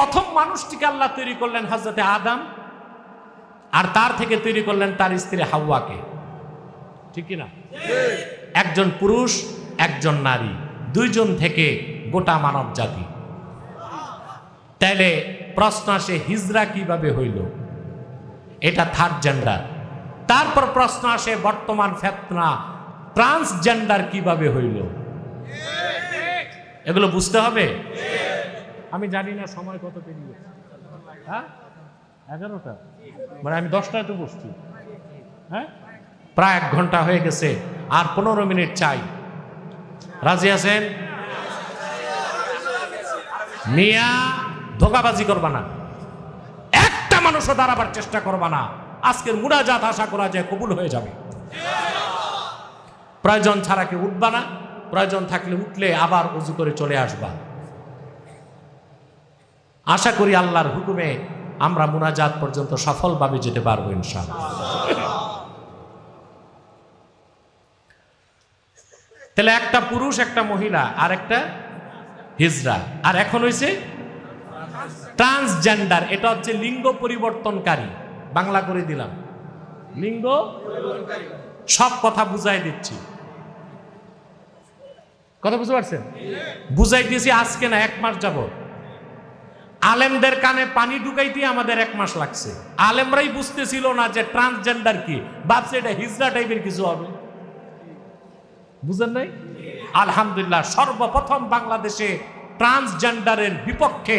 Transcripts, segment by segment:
প্রথম মানুষটিকে আল্লাহ তৈরি করলেন হজরতে আদাম, আর তার থেকে তৈরি করলেন তার স্ত্রী হাওয়াকে। ঠিক না একজন পুরুষ, একজন নারী, দুইজন থেকে গোটা মানব জাতি। তাইলে প্রশ্ন আসে, হিজরা কীভাবে হইল? এটা থার্ড জেন্ডার তারপর প্রশ্ন আসে, বর্তমান ফেতনা ট্রান্সজেন্ডার কীভাবে হইল? এগুলো বুঝতে হবে? আমি জানি না সময় কত পেরিয়ে হ্যাঁ? এগারোটা। মানে আমি দশটায় তো বসছি। হ্যাঁ? প্রায় এক ঘণ্টা হয়ে গেছে, আর পনেরো মিনিট চাই। রাজি আছেন? মিয়া, ধোকাবাজি করবা না। একটা মানুষও দাঁড়াবার চেষ্টা করবা না। আজকের মুড়াজাত আশা করা যায় কবুল হয়ে যাবে। প্রয়োজন ছাড়া কেউ উঠবা না। প্রয়োজন থাকলে উঠলে আবার উজু করে চলে আসবা। আশা করি আল্লাহর হুকুমে আমরা মুনাজাত পর্যন্ত সফলভাবে যেতে পারব ইনশাআল্লাহ। তাহলে একটা পুরুষ, একটা মহিলা, আর একটা হিজরা। আর এখন হয়েছে ট্রান্সজেন্ডার এটা হচ্ছে লিঙ্গ পরিবর্তনকারী। বাংলা করে দিলাম। লিঙ্গ সব কথা বুঝাই দিচ্ছি। কথা বুঝতে পারছেন? বুঝাই দিয়েছি আজকে না, এক মাস যাব আলেমদের কানে পানি ঢুকাইতে আমাদের এক মাস লাগছে। আলেমরাই বুঝতেছিল না যে ট্রান্সজেন্ডার কি। ভাবছে এটা হিজরা টাইপের কিছু হবে। বুঝেন নাই? আলহামদুলিল্লাহ, সর্বপ্রথম বাংলাদেশে ট্রান্সজেন্ডারের বিপক্ষে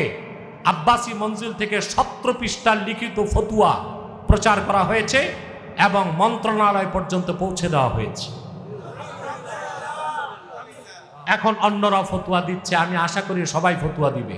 আব্বাসী মঞ্জিল থেকে সতেরো পৃষ্ঠার লিখিত ফতুয়া প্রচার করা হয়েছে এবং মন্ত্রণালয় পর্যন্ত পৌঁছে দেওয়া হয়েছে। এখন অন্যরা ফতুয়া দিচ্ছে, আমি আশা করি সবাই ফতুয়া দিবে।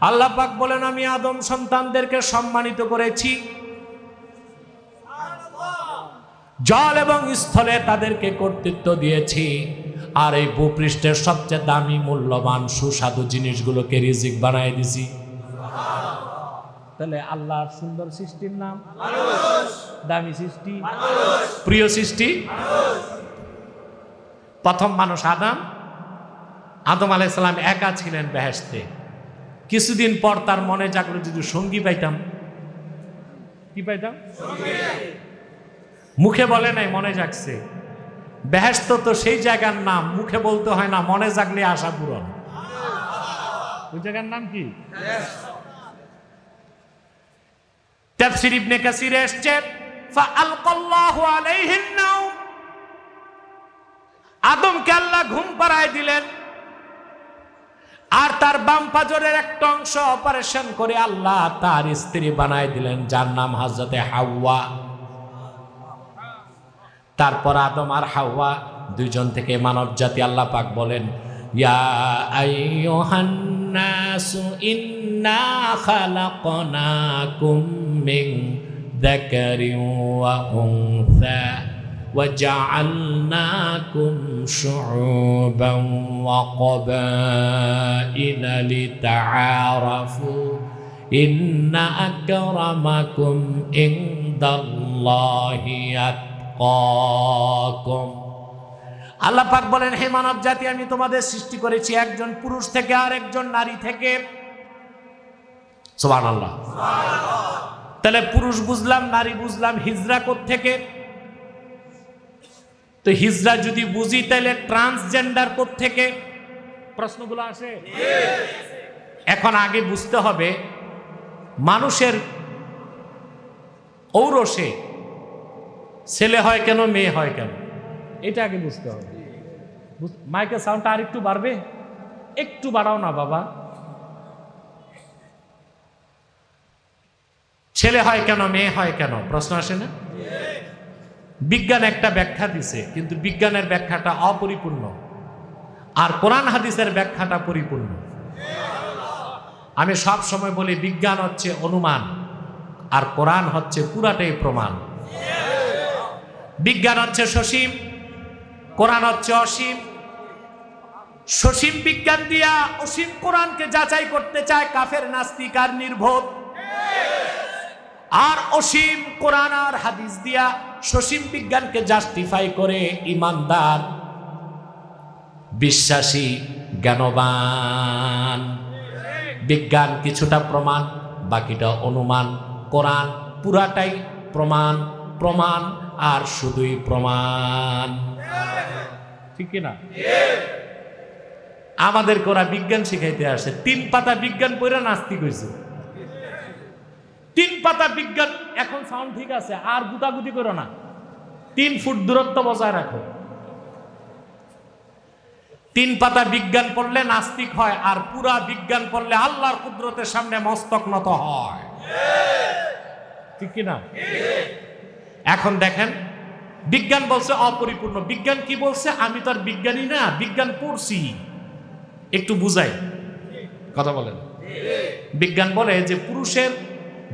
আল্লাহ পাক বলেন, আমি আদম সন্তানদেরকে সম্মানিত করেছি। জল এবং স্থলে তাদেরকে কর্তৃত্ব দিয়েছি। আর এই ভূপৃষ্ঠের সবচেয়ে দামি, মূল্যবান, সুস্বাদু জিনিসগুলোকে রিজিক বানাই দিছি। তাহলে আল্লাহর সুন্দর সৃষ্টির নাম? দামি সৃষ্টি? প্রিয় সৃষ্টি? প্রথম মানুষ আদম। আদম আলাইসালাম একা ছিলেন বেহেস্তে কিছুদিন পর তার মনে জাগলো যদি সঙ্গী পাইতাম। কি পাইতাম? মুখে বলে নাই, মনে জাগছে। বেহেস্ত তো সেই জায়গার নাম, মুখে বলতে হয় না, মনে জাগলে আশা পূরণ। ওই জায়গার নাম কি? আদমকে আল্লাহ ঘুম পাড়ায় দিলেন। আর তার বাম পাজরের একটা অংশ অপারেশন করে আল্লাহ তার স্ত্রী বানায় দিলেন, যার নাম হজরতে হাওয়া। তারপর আদম আর হাওয়া দুইজন থেকে মানব জাতি আল্লাহ পাক বলেন, ইয়া আইয়ুহান নাসু ইন্না খালাকনাকুম মিন যাকারিন ওয়া উনসা وجعلناكم شعوبا وقبائل لتعارفوا إن أكرمكم عند الله أتقاكم আল্লাহ পাক বলেন হে মানব জাতি আমি তোমাদের সৃষ্টি করেছি একজন পুরুষ থেকে আর একজন নারী থেকে সুবহানাল্লাহ তাহলে পুরুষ বুঝলাম নারী বুঝলাম হিজরা থেকে তো হিজরা যদি বুঝি, তাহলে ট্রান্সজেন্ডার থেকে? প্রশ্নগুলো আসে? এখন আগে বুঝতে হবে, মানুষের ঔরসে ছেলে হয় কেন, মেয়ে হয় কেন? এটা আগে বুঝতে হবে। মাইকের সাউন্ডটা আর একটু বাড়বে? একটু বাড়াও না বাবা। ছেলে হয় কেন, মেয়ে হয় কেন? প্রশ্ন আসে না? বিজ্ঞান একটা ব্যাখ্যা দিছে, কিন্তু বিজ্ঞানের ব্যাখ্যাটা অপরিপূর্ণ। আর কোরআন হাদিসের ব্যাখ্যাটা পরিপূর্ণ। আমি সব সময় বলি, বিজ্ঞান হচ্ছে অনুমান, আর কোরআন হচ্ছে পুরাটাই প্রমাণ। বিজ্ঞান হচ্ছে সসীম, কোরআন হচ্ছে অসীম। সসীম বিজ্ঞান দিয়া অসীম কোরআনকে যাচাই করতে চায় কাফের নাস্তিক আর নির্বোধ আর অসীম কোরআন আর হাদিস দিয়া সসীম বিজ্ঞানকে জাস্টিফাই করে ইমানদার, বিশ্বাসী, জ্ঞানবান। বিজ্ঞান কিছুটা প্রমাণ, বাকিটা অনুমান। কোরআন পুরাটাই প্রমাণ প্রমাণ আর শুধুই প্রমাণ। ঠিক না আমাদের কোরা বিজ্ঞান শিখাইতে আসে। তিন পাতা বিজ্ঞান পড়ে নাস্তিক হয়েছে তিন পাতা বিজ্ঞান এখন সাউন্ড ঠিক আছে, আর গুতাগুতি করো না। তিন ফুট দূরত্ব বজায় রাখো। তিন পাতা বিজ্ঞান পড়লে নাস্তিক হয়, আর পুরা বিজ্ঞান পড়লে আল্লাহর কুদরতের সামনে মস্তক নত হয়। ঠিক কি না এখন দেখেন, বিজ্ঞান বলছে অপরিপূর্ণ। বিজ্ঞান কি বলছে? আমি তো আর বিজ্ঞানী না, বিজ্ঞান পড়ছি। একটু বুঝাই। কথা বলেন। বিজ্ঞান বলে যে পুরুষের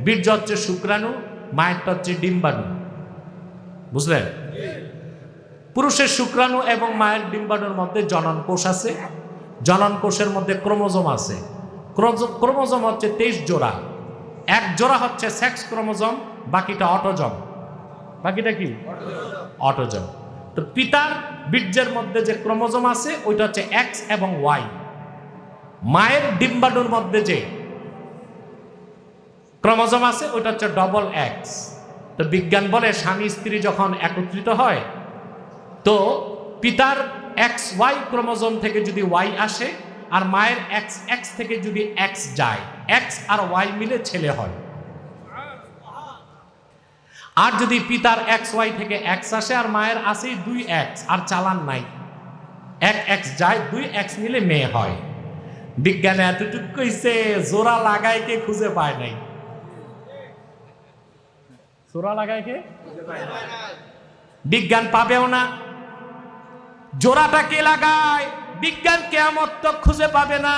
বীর্য হচ্ছে শুক্রাণু মায়েরটা হচ্ছে ডিম্বাণু বুঝলেন? পুরুষের শুক্রাণু এবং মায়ের ডিম্বাণুর মধ্যে জনন কোষ আছে। জনন কোষের মধ্যে ক্রোমোজোম আছে। ক্রোমোজোম হচ্ছে তেইশ জোড়া। এক জোড়া হচ্ছে সেক্স ক্রোমোজোম, বাকিটা অটোজম। বাকিটা কি? অটোজম। তো পিতার বীর্যের মধ্যে যে ক্রোমোজোম আছে, ওইটা হচ্ছে এক্স এবং ওয়াই। মায়ের ডিম্বাণুর মধ্যে যে ক্রোমোজোম আছে, ওইটা হচ্ছে ডবল এক্স তো বিজ্ঞান বলে স্বামী স্ত্রী যখন একত্রিত হয়, তো পিতার এক্স ওয়াই ক্রোমোজোম থেকে যদি ওয়াই আসে আর মায়ের এক্স এক্স থেকে যদি এক্স যায় এক্স আর ওয়াই মিলে ছেলে হয়। আর যদি পিতার এক্স ওয়াই থেকে এক্স আসে আর মায়ের আসেই দুই এক্স আর চালান নাই। এক এক্স যায়, দুই এক্স মিলে মেয়ে হয়। বিজ্ঞানে এতটুকু কইছে জোড়া লাগায় কে খুঁজে পায় নাই। জোড়া লাগায় কে? বিজ্ঞান পাবেও না। জোড়াটা কে লাগায়? বিজ্ঞান কেয়ামত তো খুঁজে পাবে না।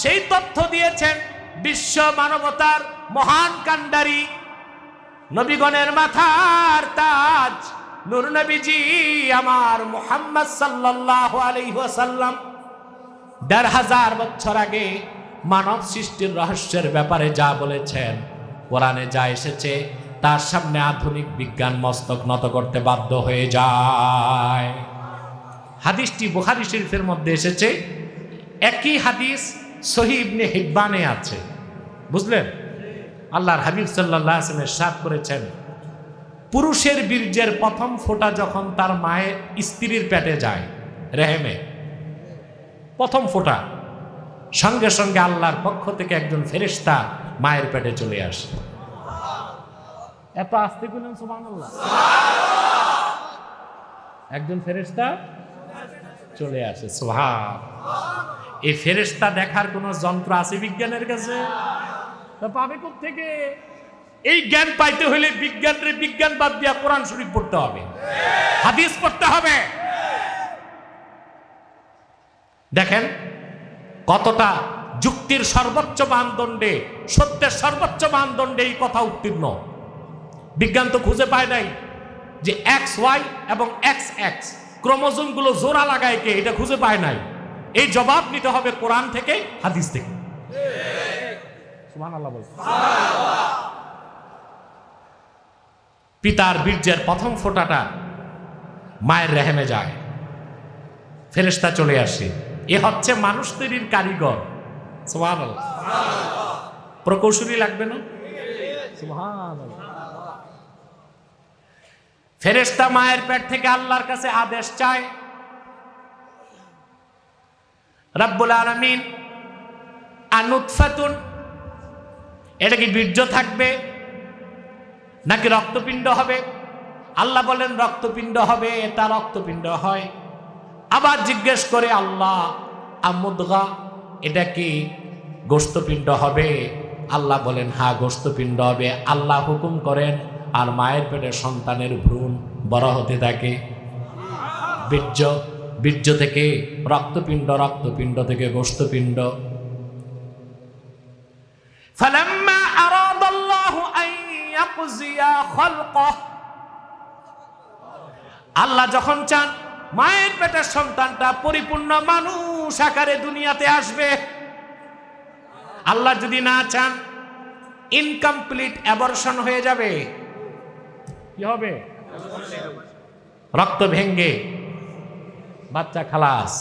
সেই তথ্য দিয়েছেন বিশ্ব মানবতার মহান কাণ্ডারি। নবীগণের মাথার তাজ। নূর নবীজি আমার মোহাম্মদ সাল্লাল্লাহু আলাইহি ওয়াসাল্লাম। দেড় হাজার বছর আগে মানব সৃষ্টির রহস্যের ব্যাপারে যা বলেছেন, কোরআনে যা এসেছে তার সামনে আধুনিক বিজ্ঞান মস্তক নত করতে বাধ্য হয়ে যায়। হাদিসটি বুখারি শরীফের মধ্যে এসেছে। একই হাদিস সহিবনে হিব্বানে আছে। বুঝলেন? আল্লাহর হাবিব সাল্লাহ আসলামের সাপ করেছেন, পুরুষের বীর্যের প্রথম ফোঁটা যখন তার মায়ের স্ত্রীর পেটে যায়, রেহেমে, প্রথম ফোঁটা, সঙ্গে সঙ্গে আল্লাহর পক্ষ থেকে একজন ফেরেশতা মায়ের পেটে চলে আসে। এত আস্তে পেলেন সুমান একজন ফেরেশতা চলে আসে সোহান এই ফেরেশতা দেখার কোনো যন্ত্র আছে বিজ্ঞানের কাছে? পাবে থেকে এই জ্ঞান পাইতে হলে বিজ্ঞানের বিজ্ঞান বাদ দিয়া কোরআন শরীফ পড়তে হবে। হাদিস পড়তে হবে। দেখেন, কতটা যুক্তির সর্বোচ্চ মানদণ্ডে, সত্যের সর্বোচ্চ মানদণ্ডে এই কথা উত্তীর্ণ। বিজ্ঞান তো খুঁজে পায় নাই যে এক্স ওয়াই এবং এক্স এক্স ক্রোমোজোমগুলো জোড়া লাগায় কে, এটা খুঁজে পায় নাই। এই জবাব নিতে হবে কোরআন থেকে, হাদিস থেকে। পিতার বীর্যের প্রথম ফোঁটাটা মায়ের রেহেমে যায়। ফেরেশতা চলে আসে। এ হচ্ছে মানুষ তৈরির কারিগর। প্রকৌশলী লাগবে না? ফেরেশতা মায়ের পেট থেকে আল্লাহর কাছে আদেশ চায়, রাব্বুল আলামিন, আনুৎফাতুন, এটা কি বীর্য থাকবে নাকি রক্তপিণ্ড হবে? আল্লাহ বলেন, রক্তপিণ্ড হবে এটা রক্তপিণ্ড হয়। আবার জিজ্ঞেস করে, আল্লাহ, আমুদগা, এটা কি গোস্তপিণ্ড হবে? আল্লাহ বলেন হ্যাঁ গোস্তপিণ্ড হবে। আল্লাহ হুকুম করেন আর মায়ের পেটে সন্তানের ভ্রূণ বড় হতে থাকে বীর্য বীর্য থেকে রক্তপিণ্ড রক্তপিণ্ড থেকে গোস্তপিণ্ড فلما أراد الله أن يقضي خلقه আল্লাহ যখন চান মায়ের পেটের সন্তানটা পরিপূর্ণ মানুষ আকারে দুনিয়াতে আসবে আল্লাহ যদি না চান ইনকমপ্লিট অ্যাবর্শন হয়ে যাবে কি হবে? রক্ত ভেঙ্গে বাচ্চা খালাস।